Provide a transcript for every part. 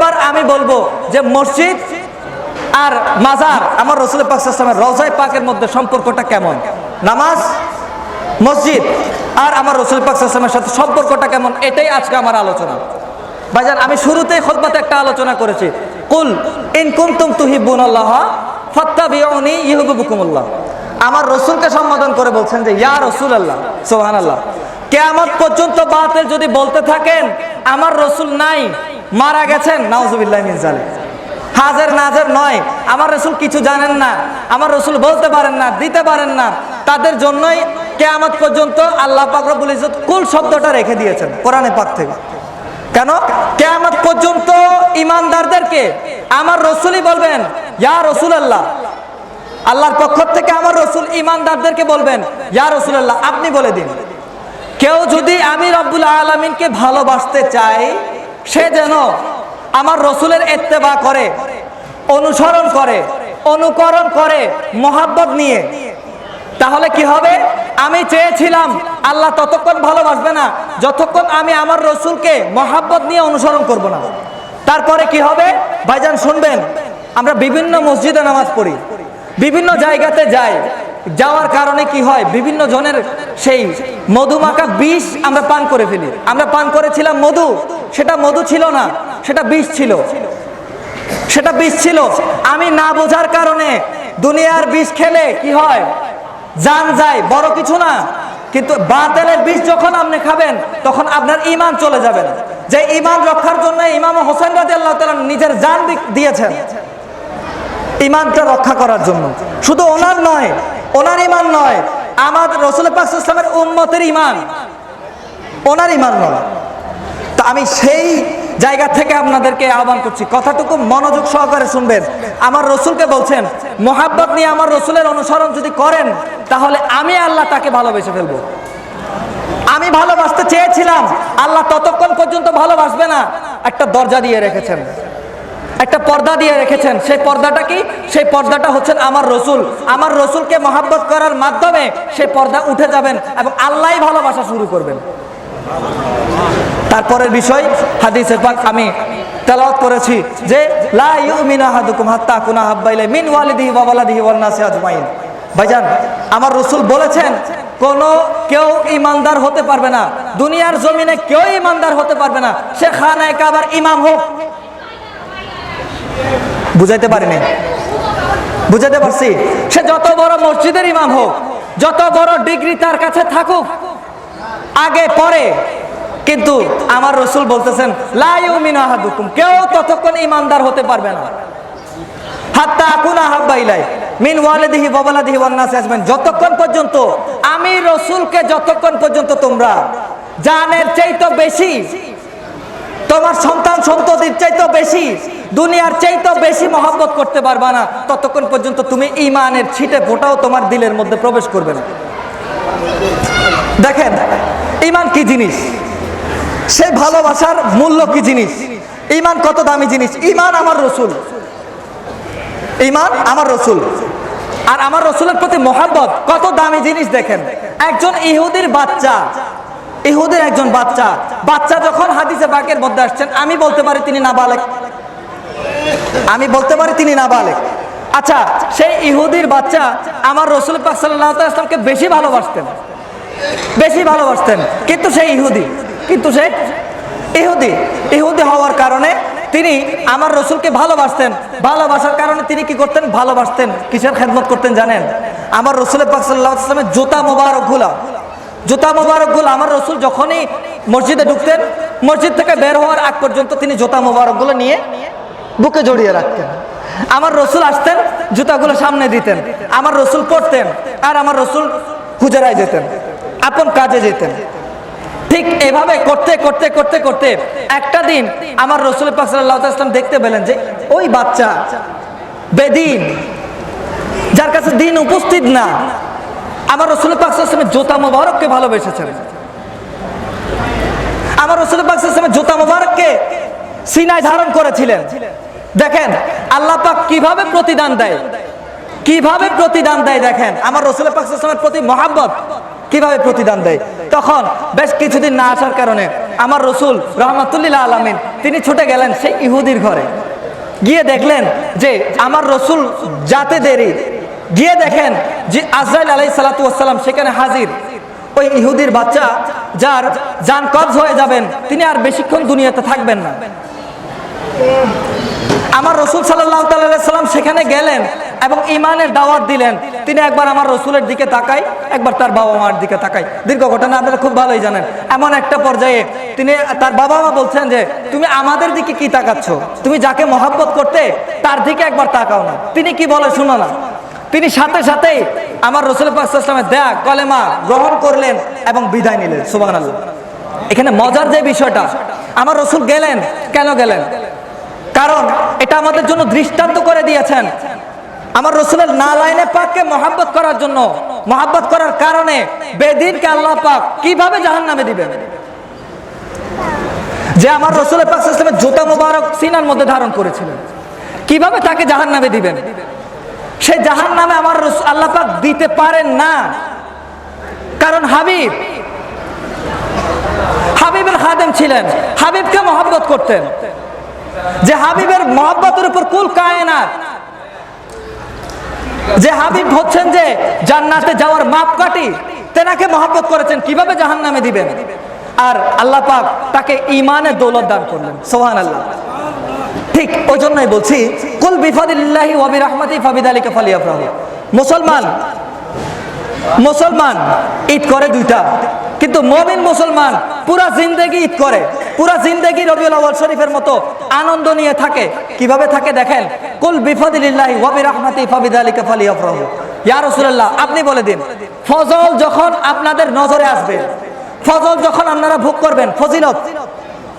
এবার আমি বলব যে মসজিদ আর মাজার, আমার রসুল পাকের রজাই পাকের মধ্যে সম্পর্কটা কেমন? নামাজ, মসজিদ আর আমার রসুল পাকের সাথে সম্পর্কটা কেমন? এটাই আজকে আমার আলোচনা। ভাইজান, আমি শুরুতেই খোদবাতে একটা আলোচনা করেছি। কুল ইন কুনতুম তুহিব্বুন আল্লাহ ফাত্তাবিউনি ইউহিব্বুকুমুল্লাহ। আমার রসুলকে সম্বোধন করে বলছেন যে, ইয়া রসুল আল্লাহ সোহান আল্লাহ কেয়ামত পর্যন্ত বাতের যদি বলতে থাকেন, আমার রসুল নাই। মারা গেছেন, নাউজুবিল্লাহ জালিক। হাজার নাজার নয়, আমার রসুল কিছু জানেন না, আমার রসুল বলতে পারেন না, দিতে পারেন না, তাদের জন্যই কেয়ামত পর্যন্ত আল্লাহ পাক রব্বুল ইজ্জত কুল শব্দটা রেখে দিয়েছেন, কোরআনে পাক থেকে। কেন? কেয়ামত পর্যন্ত ইমানদারদেরকে আমার রসুলই বলবেন, ইয়া রসুল আল্লাহ আল্লাহর পক্ষ থেকে আমার রসুল ইমানদারদেরকে বলবেন, ইয়া রসুল আল্লাহ আপনি বলে দিন। কেউ যদি আমি রব্বুল আলমিনকে ভালোবাসতে চাই সে যেন আমার রসুলের এত্তেবা করে, অনুসরণ করে, অনুকরণ করে, মোহাব্বত নিয়ে। তাহলে কি হবে? আমি চেয়েছিলাম, আল্লাহ ততক্ষণ ভালোবাসবে না, যতক্ষণ আমি আমার রসুলকে মহাব্বত নিয়ে অনুসরণ করব না। তারপরে কি হবে? ভাইজান, শুনবেন, আমরা বিভিন্ন মসজিদে নামাজ পড়ি, বিভিন্ন জায়গাতে যাই। যাওয়ার কারণে কি হয়? বিভিন্ন জনের সেই মধুমাখা বিষ আমরা পান করে ফেলি। আমরা পান করেছিলাম মধু। সেটা মধু ছিল না, সেটা বিষ ছিল। সেটা বিষ ছিল। আমি না বোঝার কারণে দুনিয়ার বিষ খেলে কি হয়? জান যায়, বড় কিছু না। কিন্তু বাতেলের বিষ যখন আপনি খাবেন, তখন আপনার ইমান চলে যাবেন যে ইমান রক্ষার জন্য ইমাম হোসেন রাজি আল্লাহ তালা নিজের জান দিয়েছেন। ইমানটা রক্ষা করার জন্য। শুধু ওনার নয়, ওনার ইমান নয়, আমার রসুল পাক ইসলামের উম্মতের ইমান ওনার ইমান নয়। তা আমি সেই জায়গা থেকে আপনাদেরকে আহ্বান করছি। কথাটুকু মনোযোগ সহকারে শুনবেন। আমার রসুলকে বলছেন, মোহাব্বত নিয়ে আমার রসুলের অনুসরণ যদি করেন, তাহলে আমি আল্লাহ তাকে ভালোবেসে ফেলব। আমি ভালোবাসতে চেয়েছিলাম, আল্লাহ ততক্ষণ পর্যন্ত ভালোবাসবে না। একটা দরজা দিয়ে রেখেছেন। একটা পর্দা দিয়ে রেখেছেন। সেই পর্দাটা কি? সেই পর্দাটা হচ্ছেন আমার রসুল। আমার রসুলকে মহাব্বত করার মাধ্যমে সেই পর্দা উঠে যাবেন এবং আল্লাহ ভালোবাসা শুরু করবেন। তারপরের বিষয় হাদিসের পাক আমি তেলাওয়াত করেছি যে, লা ইউমিনু আহাদুকুম হাত্তা কুনা হাব্বাইলে মিন ওয়ালিদিহি ওয়া ওয়ালাদিহি ওয়ান নাসি আজমাইন। ভাইজান, আমার রসুল বলেছেন, কোন কেউ ইমানদার হতে পারবে না। দুনিয়ার জমিনে কেউ ইমানদার হতে পারবে না। সে খানায় কাবার ইমাম হোক। বুঝাইতে পারিনি। বুঝাতে পারছি। সে যত বড় মসজিদের ইমাম হোক, যত বড় ডিগ্রি তার কাছে থাকুক, আগে পরে কিন্তু আমার রসুল বলতেছেন লাইমিনাহাদুকুম কেউ ততক্ষণ ইমানদার হতে পারবে না। হাত্তা আকুনা হাব্বাইলাই মিন ওয়ালিদিহি বাবালাদিহি ওয়ান্নাসি আজমাইন। যতক্ষণ পর্যন্ত আমি রসুলকে যতক্ষণ পর্যন্ত তোমরা জানের চাইতো বেশি, তোমার সন্তান সন্ততির চাইতো বেশি, দুনিয়ার চাইতো বেশি মহব্বত করতে পারবা না, ততক্ষণ পর্যন্ত তুমি ইমানের ছিটে ফোটাও তোমার দিলের মধ্যে প্রবেশ করবে না। দেখেন ইমান কি জিনিস? সে ভালোবাসার মূল্য কি জিনিস? ইমান কত দামি জিনিস? ইমান আমার রসুল। ইমান আমার রসুল। আর আমার রসুলের প্রতি মহাব্বত, কত দামি জিনিস দেখেন। একজন ইহুদির বাচ্চা, ইহুদের একজন বাচ্চা বাচ্চা যখন হাদিসে বাকের মধ্যে আসছেন, আমি বলতে পারি তিনি নাবালেক। আমি বলতে পারি তিনি নাবালেক। আচ্ছা সেই ইহুদির বাচ্চা আমার রসুল পাক সাল্লাহ আসলামকে বেশি ভালোবাসতেন। বেশি ভালোবাসতেন। কিন্তু সেই ইহুদি কিন্তু সে এহুদি এহুদি হওয়ার কারণে তিনি আমার রসুলকে ভালোবাসতেন। ভালোবাসার কারণে তিনি কি করতেন? ভালোবাসতেন। কিসের খেদমত করতেন জানেন? আমার রসুল পাক সাল্লাহ আসলামের জুতা মোবারকগুলা। জুতা মোবারকগুলো আমার রসুল যখনই মসজিদে ঢুকতেন, মসজিদ থেকে বের হওয়ার আগ পর্যন্ত তিনি জুতা মোবারকগুলো নিয়ে বুকে জড়িয়ে রাখতেন। আমার রসুল আসতেন, জুতাগুলো সামনে দিতেন, আমার রসুল পড়তেন আর আমার রসুল হুজারায় যেতেন, আপন কাজে যেতেন। ঠিক এভাবে করতে করতে করতে করতে একটা দিন আমার রসুল আসলাম দেখতে পেলেন যে ওই বাচ্চা বেদিন, যার কাছে দিন উপস্থিত না, আমার রসুল পাকসামের জোতা মোবারককে ভালোবেসেছেন। আমার রসুল পাকসামের জোতা মোবারককে সিনায় ধারণ করেছিলেন। দেখেন, আল্লাহ পাক কীভাবে প্রতিদান দেয়? কীভাবে প্রতিদান দেয় দেখেন, আমার রসুল পাকসামের প্রতি মহাব্বত কীভাবে প্রতিদান দেয়? তখন বেশ কিছুদিন না আসার কারণে আমার রসুল রহমাতুল্লিল্লাহ আলমিন তিনি ছুটে গেলেন সেই ইহুদির ঘরে। গিয়ে দেখলেন যে আমার রসুল যাতে দেরি। গিয়ে দেখেন যে আজরাইল আলাই সালাতাম সেখানে হাজির। ওই ইহুদির বাচ্চা যার যান কবজ হয়ে যাবেন, তিনি আর বেশিক্ষণ দুনিয়াতে থাকবেন না। আমার রসুল সাল্লাহ সাল্লাম সেখানে গেলেন এবং ইমানের দাওয়াত দিলেন। তিনি একবার আমার রসুলের দিকে তাকাই একবার তার বাবা মার দিকে তাকাই দীর্ঘ ঘটনা আপনারা খুব ভালোই জানেন। এমন একটা পর্যায়ে তিনি, তার বাবা মা বলছেন যে, তুমি আমাদের দিকে কি তাকাচ্ছ? তুমি যাকে মহাব্বত করতে, তার দিকে একবার তাকাও না। তিনি কি বলে শুনো না। তিনি সাথে সাথেই আমার রসুল পাকসামের দেয়া কলেমা গ্রহণ করলেন এবং বিদায় নিলেন। সুবাহ এখানে মজার যে বিষয়টা, আমার রসুল গেলেন, কেন গেলেন? কারণ এটা আমাদের জন্য দৃষ্টান্ত করে দিয়েছেন। আমার রসুলের না লাইনে পাককে মহাব্বত করার জন্য, মহাব্বত করার কারণে বেদিনকে আল্লাহ পাক কীভাবে জাহান নামে দিবেন? যে আমার রসুলের পাক ইসলামের জুতা মোবারক সিনার মধ্যে ধারণ করেছিলেন। কীভাবে তাকে জাহান নামে দিবেন? সে জাহান নামে আমার আল্লাহ পাক দিতে পারেন না। কারণ হাবিব, হাবিবের খাদেম ছিলেন, হাবিবকে মহাব্বত করতেন। যে হাবিবের মহাব্বতের উপর কুল কায়নাত যে হাবিব হচ্ছেন যে জান্নাতে যাওয়ার মাপকাঠি, তেনাকে মহাব্বত করেছেন, কীভাবে জাহান নামে দিবেন? আর আল্লাহ পাক তাকে ইমানে দৌলত দান করলেন সোহান আল্লাহ ঠিক ওই জন্যই বলছি, কুল বিফাদিল্লাহি ওয়াবি রাহমাতি ফাবিদালিকা ফালিয়া মুসলমান মুসলমান, ঈদ করে দুইটা। কিন্তু মমিন মুসলমান পুরা জিন্দেগি ঈদ করে। পুরা জিন্দেগি রবিউল আউয়াল শরীফের মতো আনন্দ নিয়ে থাকে। কীভাবে থাকে দেখেন? কুল বিফাদিল্লাহি ওয়াবি রাহমাতি ফাবিদালিকা ফালিয়াফরাহু। ইয়া রাসূলুল্লাহ, আপনি বলে দিন, ফজল যখন আপনাদের নজরে আসবে, ফজল যখন আপনারা ভোগ করবেন, ফজিলত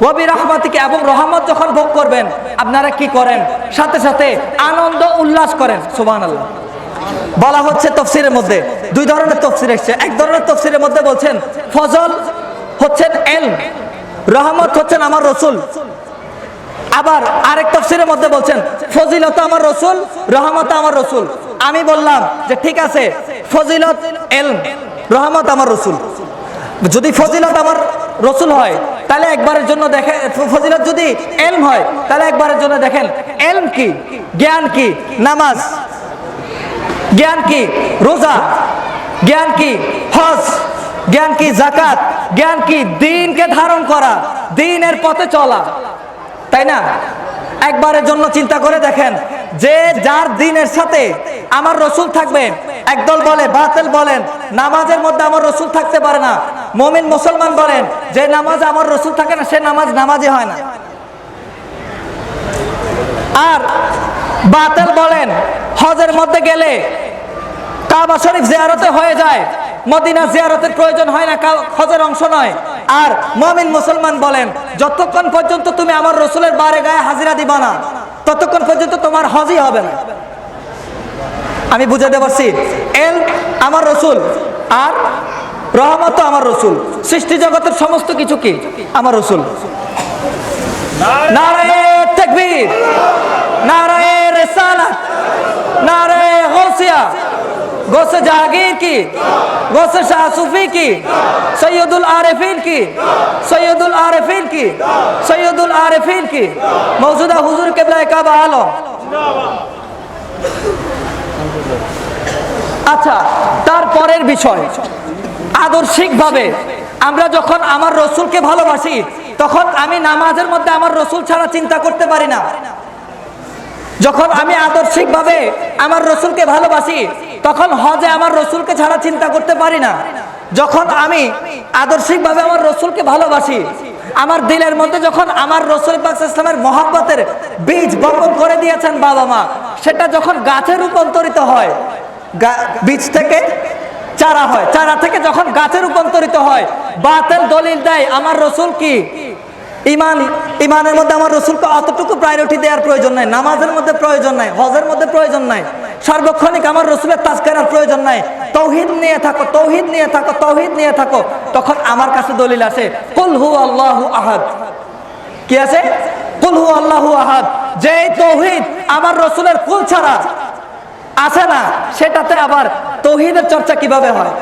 ওয়াবি রহমাতিকে এবং রহমত যখন ভোগ করবেন, আপনারা কি করেন? সাথে সাথে আনন্দ উল্লাস করেন সুবান আল্লাহ বলা হচ্ছে তফসিরের মধ্যে। দুই ধরনের তফসির এসছে। এক ধরনের তফসিরের মধ্যে বলছেন, ফজল হচ্ছেন এল রহমত হচ্ছেন আমার রসুল। আবার আরেক তফসিরের মধ্যে বলছেন, ফজিলত আমার রসুল, রহমত আমার রসুল। আমি বললাম যে ঠিক আছে, ফজিলত এল রহমত আমার রসুল। যদি ফজিলত আমার রসুল হয়, তাহলে একবারের জন্য দেখে, ফজিলত যদি এলম হয়, তাহলে একবারের জন্য দেখেন, এলম কি, জ্ঞান কি, নামাজ জ্ঞান কি? রোজা। জ্ঞান কি? হজ। জ্ঞান কি? জাকাত জ্ঞান কি? দিনকে ধারণ করা, দিনের পথে চলা। তাই না? একবারের জন্য চিন্তা করে দেখেন, যে যার দিনের সাথে আমার রসুল থাকবে, একদল বলে, বাতেল বলেন, নামাজের মধ্যে আমার রসুল থাকতে পারে না। মমিন মুসলমান বলেন, যে নামাজ আমার রসুল থাকে না, সে নামাজ নামাজই হয় না। আর বাতেল বলেন, হজের মধ্যে গেলে কাবা শরীফ জিয়ারতে হয়ে যায়। মদিনা জিয়ারতের প্রয়োজন হয় না হজের অংশ নয়। আর মমিন মুসলমান বলেন, যতক্ষণ পর্যন্ত তুমি আমার রসুলের বারে গায়ে হাজিরা দিবা না, ততক্ষণ পর্যন্ত তোমার হজই হবে না। আমি বুঝাতে পারছি এল আমার রসুল, আর রহমত আমার রসুল। সৃষ্টি জগতের সমস্ত কিছু কি? আমার রসুল। নারায়ে তাকবীর, নারায়ে রিসালাত, নারায়ে গৌসিয়া গোসে জাহাঙ্গীর কি? গোসে শাহ সুফি কি? সৈয়দুল আরেফিন কি? সৈয়দুল আরেফিন কি? সৈয়দুল আরেফিন কি? মৌজুদা হুজুর কেবলায় কাবা আলম আচ্ছা তারপরের বিষয়। আদর্শিকভাবে আমরা যখন আমার রসুলকে ভালোবাসি, তখন আমি নামাজের মধ্যে আমার রসুল ছাড়া চিন্তা করতে পারি না। যখন আমি আদর্শিকভাবে আমার রসুলকে ভালোবাসি তখন হজে আমার রসুলকে ছাড়া চিন্তা করতে পারি না। যখন আমি আদর্শিকভাবে আমার রসুলকে ভালোবাসি, আমার দিলের মধ্যে যখন আমার রসুল ইসলামের মহাব্বতের বীজ বপন করে দিয়েছেন বাবা মা, সেটা যখন গাছে রূপান্তরিত হয় বীজ থেকে চারা হয়, চারা থেকে যখন গাছে রূপান্তরিত হয়, বাতেল দলিল দেয়, আমার রসুল কি? ইমান, ইমানের মধ্যে আমার রসুলকে অতটুকু প্রায়োরিটি দেওয়ার প্রয়োজন নাই, নামাজের মধ্যে প্রয়োজন নাই, হজের মধ্যে প্রয়োজন নাই। সার্বক্ষণিক আমার রসুলের তাজকারার প্রয়োজন নাই। তৌহিদ নিয়ে থাকো, তৌহিদ নিয়ে থাকো, তৌহিদ নিয়ে থাকো। তখন আমার কাছে দলিল আছে, কুল হু আল্লাহু আহাদ। কি আছে? কুল হু আল্লাহু আহাদ। যে তৌহিদ আমার রসুলের কুল ছাড়া আছে না, সেটাতে আবার তৌহিদের চর্চা কীভাবে হয়?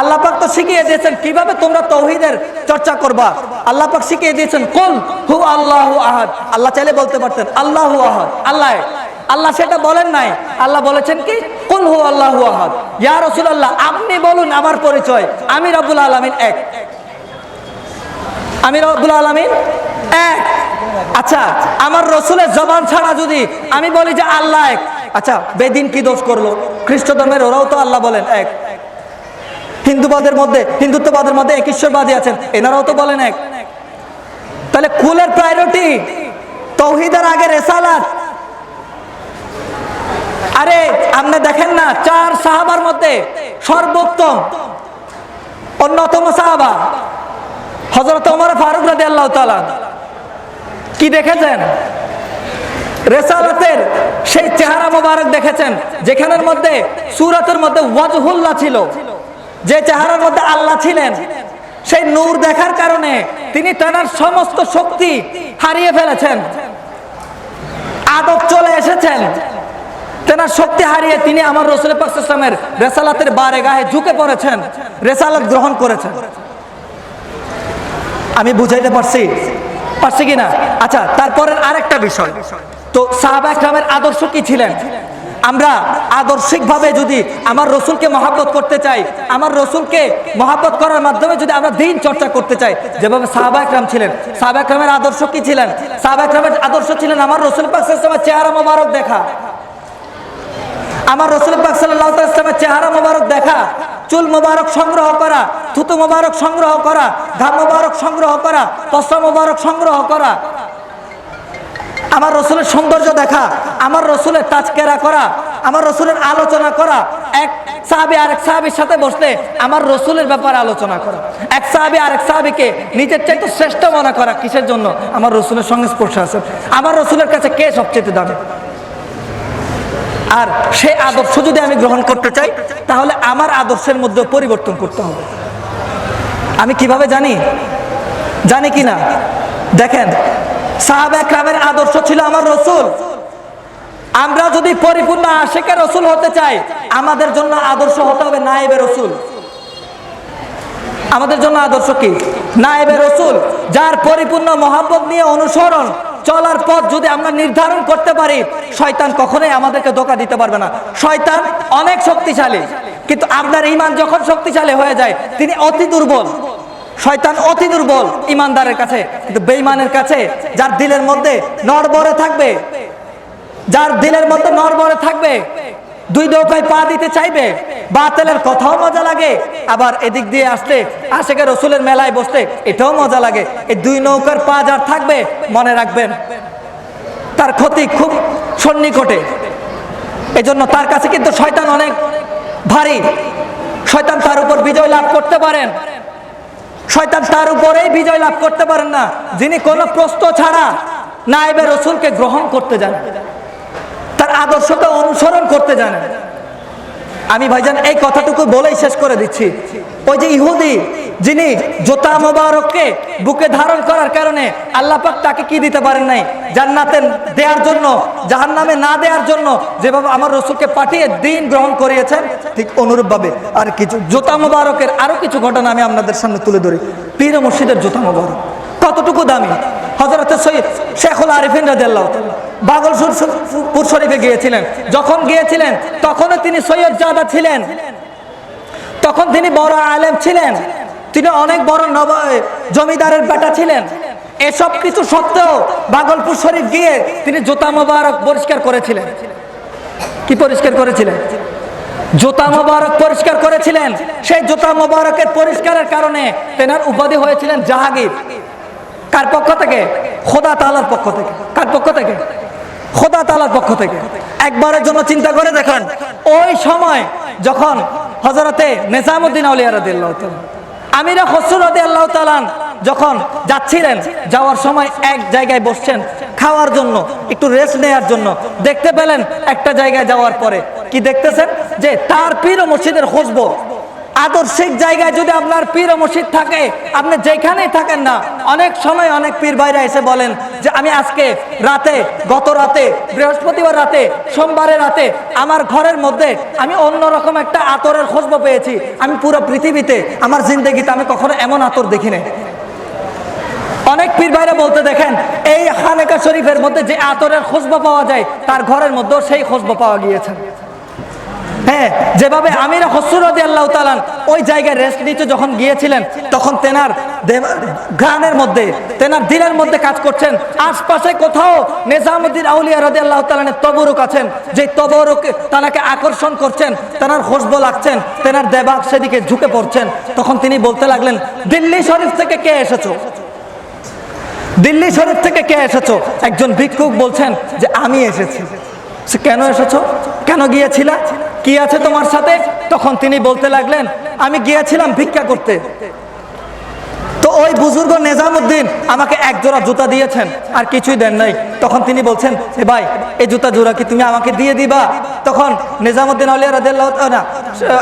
আল্লাহ পাক তো শিখিয়ে দিয়েছেন, কীভাবে তোমরা তৌহিদের চর্চা করবা? আল্লাহ পাক শিখিয়ে দিয়েছেন, কুল হু আল্লাহ আহাদ। আল্লাহ চাইলে বলতে পারতেন, আল্লাহ আহাদ। আল্লাহ। আল্লাহ সেটা বলেন নাই। আল্লাহ বলেছেন কি? কুল হু আল্লাহু আহাদ। ইয়া রাসূলুল্লাহ, আপনি বলুন আমার পরিচয়। আমি রব্বুল আলামিন এক। আমি রব্বুল আলামিন এক। আচ্ছা আমার রসুলের জবান ছাড়া যদি আমি বলি যে আল্লাহ এক। আচ্ছা বেদিন কি দোষ করল? খ্রিস্ট ধর্মের ওরাও তো আল্লাহ বলেন এক। হিন্দুবাদের মধ্যে, হিন্দুত্ববাদের মধ্যে এক ঈশ্বরবাদী আছেন, এনারাও তো বলেন এক। তাহলে কুলের প্রায়োরিটি তৌহিদের আগে রেসালাত আরে, আপনি দেখেন না, চার সাহাবার মধ্যে সর্বোত্তম, অন্যতম সাহাবা হজরত ওমর ফারুক রাজি আল্লাহ তালা কি দেখেছেন? রেসালাতের সেই চেহারা মোবারক দেখেছেন, যেখানের মধ্যে, সুরাতের মধ্যে ওয়াজহুল্লাহ ছিল। যে চেহারার মধ্যে আল্লাহ ছিলেন, সেই নূর দেখার কারণে তিনি তার সমস্ত শক্তি হারিয়ে ফেলেছেন। আদব চলে এসেছেন। তেনার শক্তি হারিয়ে তিনি আমার রসুল পাকিস্তামের রেসালাতের বারে গায়ে ঝুঁকে পড়েছেন, রেসালাত গ্রহণ করেছেন। আমি বুঝাইতে পারছি? পারছি কিনা আচ্ছা তারপরের আরেকটা বিষয়। তো সাহাবা একরামের আদর্শ কি ছিলেন? আমরা আদর্শিকভাবে যদি আমার রসুলকে মহাব্বত করতে চাই, আমার রসুলকে মহাব্বত করার মাধ্যমে যদি আমরা দিন চর্চা করতে চাই, যেভাবে সাহাবা একরাম ছিলেন। সাহাবা একরামের আদর্শ কি ছিলেন? সাহাবা একরামের আদর্শ ছিলেন আমার রসুল পাকিস্তামের চেহারা মোবারক দেখা। আমার রসুল ইসলামের চেহারা মোবারক দেখা, চুল মোবারক সংগ্রহ করা, থুতু মোবারক সংগ্রহ করা, ঘাম মোবারক সংগ্রহ করা পশ্চা মোবারক সংগ্রহ করা। আমার রসুলের সৌন্দর্য দেখা, আমার রসুলের তাজকেরা করা, আমার রসুলের আলোচনা করা। এক সাহাবি আরেক সাহাবির সাথে বসলে আমার রসুলের ব্যাপারে আলোচনা করা। এক সাহাবি আরেক সাহাবিকে নিজের চাইতে শ্রেষ্ঠ মনে করা, কিসের জন্য? আমার রসুলের সঙ্গে স্পর্শ আছে। আমার রসুলের কাছে কে সবচেয়ে দামি? আর সেই আদর্শ যদি আমি গ্রহণ করতে চাই, তাহলে আমার আদর্শের মধ্যে পরিবর্তন করতে হবে। আমি কীভাবে জানি? জানি কি না দেখেন, সাহাব একরামের আদর্শ ছিল আমার রসুল। আমরা যদি পরিপূর্ণ আশেকে রসুল হতে চাই, আমাদের জন্য আদর্শ হতে হবে নায়েবে রসুল। আমাদের জন্য আদর্শ কি? নায়েবে রসুল, যার পরিপূর্ণ মহাব্বত নিয়ে অনুসরণ চলার পথ যদি আমরা নির্ধারণ করতে পারি, শয়তান কখনোই আমাদেরকে ধোকা দিতে পারবে না। শয়তান অনেক শক্তিশালী, কিন্তু আপনার ইমান যখন শক্তিশালী হয়ে যায়, তিনি অতি দুর্বল। শয়তান অতি দুর্বল ইমানদারের কাছে, কিন্তু বেঈমানের কাছে, যার দিলের মধ্যে নড়বড়ে থাকবে, যার দিলের মধ্যে নড়বড়ে থাকবে, দুই নৌকায় পা দিতে চাইবে বাতেলের কথাও মজা লাগে। আবার এদিক দিয়ে আসলে আশেকে রসুলের মেলায় বসতে এটাও মজা লাগে। এই দুই নৌকার পা যার থাকবে, মনে রাখবেন। তার ক্ষতি খুব সন্নিকটে। এজন্য তার কাছে কিন্তু শয়তান অনেক ভারী। শয়তান তার উপর বিজয় লাভ করতে পারেন। শয়তান তার উপরেই বিজয় লাভ করতে পারেন না। যিনি কোনো প্রশ্ন ছাড়া নাইবে রসুলকে গ্রহণ করতে জানেন। তার আদর্শকে অনুসরণ করতে জানেন। আমি ভাইজান এই কথাটুকু বলেই শেষ করে দিচ্ছি। ওই যে ইহুদি, যিনি জোতা মোবারককে বুকে ধারণ করার কারণে আল্লাহ পাক তাকে কি দিতে পারেন নাই? জান্নাতে দেওয়ার জন্য জাহান নামে না দেওয়ার জন্য যেভাবে আমার রসুলকে পাঠিয়ে দিন গ্রহণ করিয়েছেন, ঠিক অনুরূপভাবে। আর কিছু জোতা মোবারকের আরও কিছু ঘটনা আমি আপনাদের সামনে তুলে ধরি। পীর মসজিদের জোতা মোবারক। কতটুকু দামি? হজরত সৈয়দ শেখুল আরিফিন রাজিয়াল্লাহ বাগলপুর শরীফে গিয়েছিলেন। যখন গিয়েছিলেন, তখনও তিনি সৈয়দ জাদা ছিলেন। তখন তিনি বড় আলেম ছিলেন। তিনি অনেক বড় নব জমিদারের বেটা ছিলেন। এসব কিছু সত্ত্বেও বাগলপুর শরীফ গিয়ে তিনি জোতা মোবারক পরিষ্কার করেছিলেন। কি পরিষ্কার করেছিলেন? জোতা মোবারক পরিষ্কার করেছিলেন। সেই জোতা মোবারকের পরিষ্কারের কারণে তেনার উপাধি হয়েছিলেন জাহাঙ্গীর। কার পক্ষ থেকে? খোদা তালার পক্ষ থেকে। কার পক্ষ থেকে? খোদা তালার পক্ষ থেকে। একবারের জন্য চিন্তা করে দেখেন, ওই সময় যখন হজরতে নেজামুদ্দিন আউলিয়া রাদিয়াল্লাহু তাআলা, আমিরা খসরু রাদিয়াল্লাহু তাআলা যখন যাচ্ছিলেন, যাওয়ার সময় এক জায়গায় বসছেন, খাওয়ার জন্য, একটু রেস্ট নেওয়ার জন্য, দেখতে পেলেন একটা জায়গায় যাওয়ার পরে, কি দেখতেছেন? যে তার পীর মসজিদের খুশবো আদর্শিক জায়গায় যদি আপনার পীর মসজিদ থাকে, আপনি যেখানেই থাকেন না, অনেক সময় অনেক পীর ভাইরা এসে বলেন যে, আমি আজকে রাতে, গত রাতে, বৃহস্পতিবার রাতে সোমবারে রাতে আমার ঘরের মধ্যে আমি অন্যরকম একটা আতরের খুশবু পেয়েছি। আমি পুরো পৃথিবীতে, আমার জিন্দগিতে আমি কখনো এমন আতর দেখি নাই। অনেক পীর ভাইরা বলতে দেখেন, এই হানেকা শরীফের মধ্যে যে আতরের খুশবু পাওয়া যায়, তার ঘরের মধ্যেও সেই খুশবু পাওয়া গিয়েছে। হ্যাঁ যেভাবে আমির হসরদি আল্লাহ তালান ওই জায়গায় রেস্ট নিতে যখন গিয়েছিলেন, তখন তেনার গানের মধ্যে, তেনার দিলের মধ্যে কাজ করছেন। আশপাশে কোথাও নিজামুদ্দিন আউলিয়া রাজি আল্লাহ তালানের তবরুক আছেন, যে তবরুক তানাকে আকর্ষণ করছেন, তেনার খুশবু লাগছেন, তেনার দেবাক সেদিকে ঝুঁকে পড়ছেন। তখন তিনি বলতে লাগলেন, দিল্লি শরীফ থেকে কে এসেছ? দিল্লি শরীফ থেকে কে এসেছ? একজন ভিক্ষুক বলছেন যে, আমি এসেছি। সে কেন এসেছ? কেন গিয়েছিলা? কি আছে তোমার সাথে? তখন তিনি বলতে লাগলেন আমি গিয়েছিলাম ভিক্ষা করতে। ওই বুজুর্গ নেজামুদ্দিন আমাকে এক জোড়া জুতা দিয়েছেন, আর কিছুই দেন নাই। তখন তিনি বলছেন, এ ভাই, এই জুতা জোড়া কি তুমি আমাকে দিয়ে দিবা? তখন নিজামুদ্দিন আলিয়া রাদিয়াল্লাহু তাআলা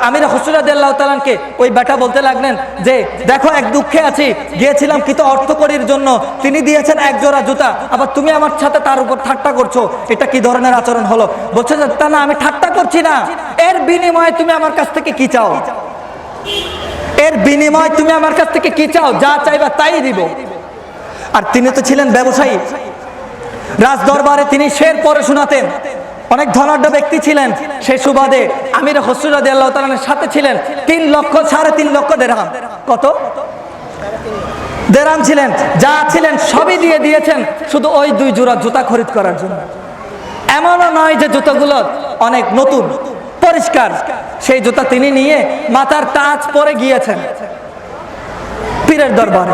আমির হুসুর রাদিয়াল্লাহু তাআলাকে ওই বেটা বলতে লাগলেন যে, দেখো, এক দুঃখে আছি, গিয়েছিলাম কিন্তু অর্থকরীর জন্য। তিনি দিয়েছেন এক জোড়া জুতা, আবার তুমি আমার সাথে তার উপর ঠাট্টা করছ। এটা কি ধরনের আচরণ হলো? বলছে তা না, আমি ঠাট্টা করছি না। এর বিনিময়ে তুমি আমার কাছ থেকে কি চাও? এর বিনিময় তুমি আমার কাছ থেকে কি চাও? যা চাইবা তাই দিব। আর তিনি তো ছিলেন ব্যবসায়ী। রাজ দরবারে তিনি শের পরে শোনাতেন। অনেক ধনাঢ্য ব্যক্তি ছিলেন সেই সুবাদে। আমির হসুরাদি সাথে ছিলেন। তিন লক্ষ সাড়ে তিন লক্ষ দেড়হাম কত? দেরাম ছিলেন। যা ছিলেন সবই দিয়ে দিয়েছেন শুধু ওই দুই জোড়া জুতা খরিদ করার জন্য। এমনও নয় যে জুতোগুলো অনেক নতুন, পরিষ্কার। সেই জুতা তিনি নিয়ে মাথার তাজ পরে গিয়েছেন পীরের দরবারে।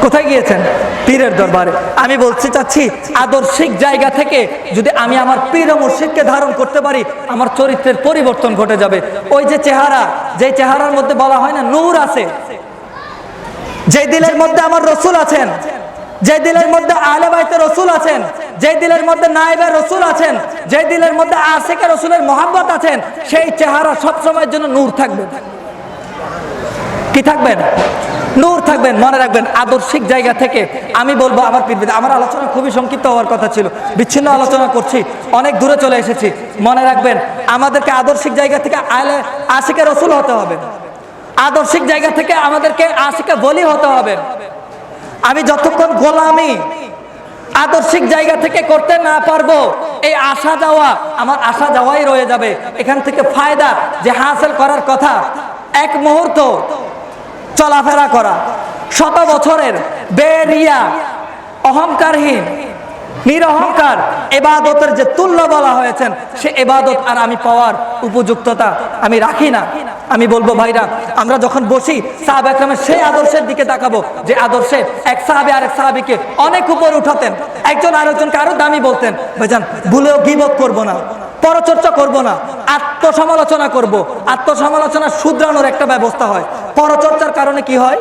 কোথায় গিয়েছেন? পীরের দরবারে। আমি বলতে চাচ্ছি, আদর্শিক জায়গা থেকে যদি আমি আমার পীর মুর্শিদকে ধারণ করতে পারি, আমার চরিত্রের পরিবর্তন ঘটে যাবে। ওই যে চেহারা, যে চেহারার মধ্যে বলা হয় না, নূর আছে। যে দিলের মধ্যে আমার রসুল আছেন যে দিলের মধ্যে আলে বাইতে রসুল আছেন যে দিলের মধ্যে নাইবে রসুল আছেন যে দিলের মধ্যে আশেকে রসুলের মোহাম্মত আছেন, সেই চেহারা সবসময়ের জন্য নূর থাকবে। কি থাকবেন? নূর থাকবেন, মনে রাখবেন আদর্শিক জায়গা থেকে আমি বলব আমার পৃথিবীতে আমার আলোচনা খুবই সংক্ষিপ্ত হওয়ার কথা ছিল, বিচ্ছিন্ন আলোচনা করছি, অনেক দূরে চলে এসেছি। মনে রাখবেন আমাদেরকে আদর্শিক জায়গা থেকে আলে আশিকে রসুল হতে হবে। আদর্শিক জায়গা থেকে আমাদেরকে আশিকে বলি হতে হবে। আমি যতক্ষণ গোলামি আদর্শিক জায়গা থেকে করতে না পারব, এই আসা যাওয়া, আমার আসা যাওয়াই রয়ে যাবে। এখান থেকে ফায়দা যে হাসিল করার কথা, এক মুহূর্ত চলাফেরা করা। শত বছরের বেরিয়া, অহংকারহীন, নিরহংকার এবাদতের যে তুল্য বলা হয়েছেন, সে এবাদত আর আমি পাওয়ার উপযুক্ততা আমি রাখি না। আমি বলব, ভাইরা, আমরা যখন বসি, সাহাব একরামের সেই আদর্শের দিকে তাকাবো, যে আদর্শে এক সাহাবে আরেক সাহাবিকে অনেক উপর উঠাতেন, একজন আরেকজনকে আরও দামি বলতেন, ভাইজান, ভুলেও গিবত করব না, পরচর্চা করব না, আত্মসমালোচনা করব। আত্মসমালোচনা শুধরানোর একটা ব্যবস্থা হয়। পরচর্চার কারণে কি হয়?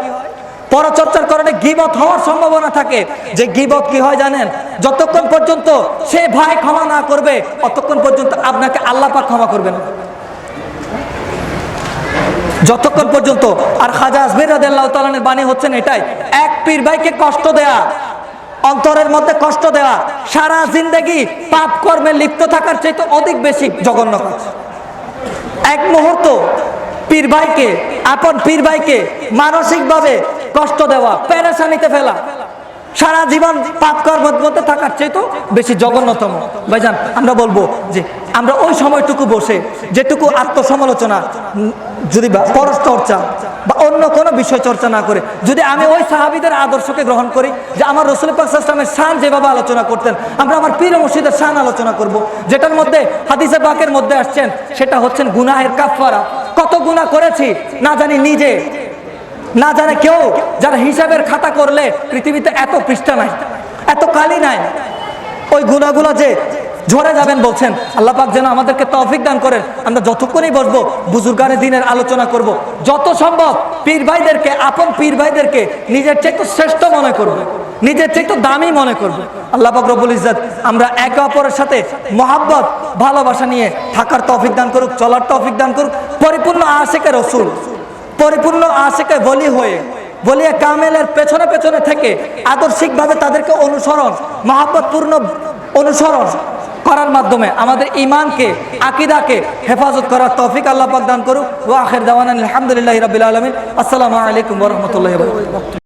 পরচর্চার কারণে গিবত হওয়ার সম্ভাবনা থাকে। যে গিবত কি হয় জানেন? যতক্ষণ পর্যন্ত সে ভাই ক্ষমা না করবে ততক্ষণ পর্যন্ত আপনাকে আল্লাহ পাক ক্ষমা করবেন। যতক্ষণ পর্যন্ত আর খাজা আজমির রাদিয়াল্লাহু তাআলার বাণী হচ্ছেন এটাই, এক পীর ভাইকে কষ্ট দেয়া, অন্তরের মধ্যে কষ্ট দেওয়া সারা জিন্দগি পাপ কর্মে লিপ্ত থাকার চাইতে অধিক বেশি জঘন্য কাজ। এক মুহূর্ত পীর ভাইকে, আপন পীর ভাইকে মানসিকভাবে কষ্ট দেওয়া প্যারেশানিতে ফেলা, সারা জীবন পাপ কর্মের মধ্যে থাকার চেয়ে তো বেশি জঘন্যতম। ভাইজান, আমরা বলব যে আমরা ওই সময়টুকু বসে, যেটুকু আত্মসমালোচনা যদি বা পরচর্চা বা অন্য কোনো বিষয় চর্চা না করে, যদি আমি ওই সাহাবিদের আদর্শকে গ্রহণ করি যে আমার রসুল পাকসামের শান যেভাবে আলোচনা করতেন, আমরা আমার পীর মসজিদের শান আলোচনা করব, যেটার মধ্যে হাদিসে বাকের মধ্যে আসছেন, সেটা হচ্ছেন গুনাহের কাফারা কত গুনাহ করেছি না জানি নিজে, না জানে কেউ, যারা হিসাবের খাতা করলে পৃথিবীতে এত পৃষ্ঠা নাই, এত কালি নাই। ওই গুণাগুলো যে ঝরে যাবেন বলছেন আল্লাহ পাক যেন আমাদেরকে তৌফিক দান করেন আমরা যতক্ষণই বসবো বুজুর্গানে দিনের আলোচনা করব। যত সম্ভব পীর ভাইদেরকে, আপন পীর ভাইদেরকে নিজের চাইতে শ্রেষ্ঠ মনে করব। নিজের চাইতে দামি মনে করব। আল্লাহ পাক রব্বুল ইজ্জত, আমরা একে অপরের সাথে মহাব্বত, ভালোবাসা নিয়ে থাকার তৌফিক দান করুক, চলার তৌফিক দান করুক পরিপূর্ণ আশেকে রসুল, পরিপূর্ণ আশেকে বলি হয়ে বলিয়া কামেলের পেছনে পেছনে থেকে আদর্শিকভাবে তাদেরকে অনুসরণ, মহাব্বতপূর্ণ অনুসরণ করার মাধ্যমে আমাদের ইমানকে আকিদাকে হেফাজত করার তৌফিক আল্লাহ পাক দান করুক। আখের দাওয়ানা আলহামদুলিল্লাহ রবিল আলমিন। আসসালামু আলাইকুম রহমতুল্লাহ